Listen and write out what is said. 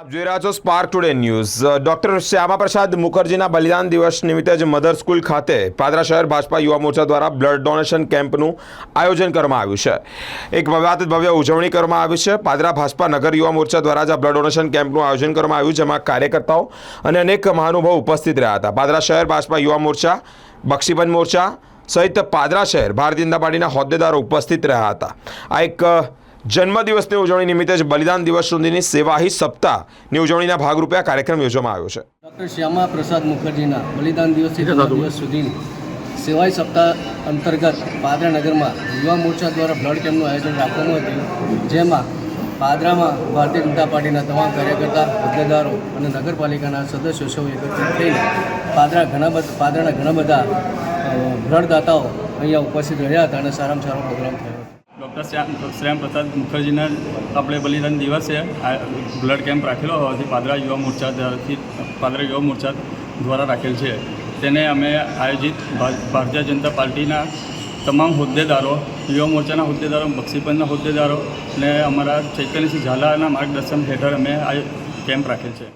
આપ જોઈ રહ્યા છો Spark Today News doctor Shyama Prasad મુખર્જીના બલિદાન દિવસ નિમિત્તે જ મધર સ્કૂલ ખાતે પાદરા શહેર ભાજપા યુવા મોરચા દ્વારા બ્લડ ડોનેશન કેમ્પનું આયોજન કરવામાં આવ્યું છે. એક ભવ્યાત ભવ્ય ઉજવણી કરવામાં આવી છે. પાદરા ભાજપા નગર યુવા મોરચા દ્વારા જ બ્લડ ડોનેશન કેમ્પનું આયોજન કરવામાં આવ્યું, જેમાં કાર્યકર્તાઓ અને અનેક મહાનુભાવ ઉપસ્થિત રહ્યા હતા. પાદરા શહેર ભાજપા યુવા મોરચા, બક્ષીબંધ મોરચા સહિત પાદરા શહેર ભારતીય જનતા પાર્ટીના હોદ્દેદારો ઉપસ્થિત રહ્યા હતા. આ એક જન્મદિવસની ઉજવણી નિમિત્તે જ બલિદાન દિવસ સુધીની સેવાહી સપ્તાહની ઉજવણીના ભાગરૂપે આ કાર્યક્રમ યોજવામાં આવ્યો છે. ડૉક્ટર શ્યામા પ્રસાદ મુખર્જીના બલિદાન દિવસથી દિવસ સુધીની સેવાઈ સપ્તાહ અંતર્ગત પાદરા નગરમાં યુવા મોરચા દ્વારા બ્લડ કેમ્પનું આયોજન રાખવામાં હતું જેમાં પાદરામાં ભારતીય જનતા પાર્ટીના તમામ કાર્યકર્તા, હોદ્દેદારો અને નગરપાલિકાના સદસ્યો સૌ એકત્રિત થઈને પાદરા ઘણા બધા, પાદરાના ઘણા બધા બ્લડદાતાઓ અહીંયા ઉપસ્થિત રહ્યા હતા અને સારામાં સારો પ્રોગ્રામ થયો ડૉક્ટર શ્યામ શ્યામ પ્રસાદ મુખર્જીના આપણે બલિદાન દિવસે આ બ્લડ કેમ્પ રાખેલો હોવાથી પાદરા યુવા મોરચા દ્વારાથી પાદરા યુવા મોરચા દ્વારા રાખેલ છે. તેને અમે આયોજિત ભારતીય જનતા પાર્ટીના તમામ હોદ્દેદારો, યુવા મોરચાના હોદ્દેદારો બક્ષીપંચના હોદ્દેદારો અને અમારા ચૈતન્યસિંહ ઝાલાના માર્ગદર્શન હેઠળ અમે આ કેમ્પ રાખેલ છે.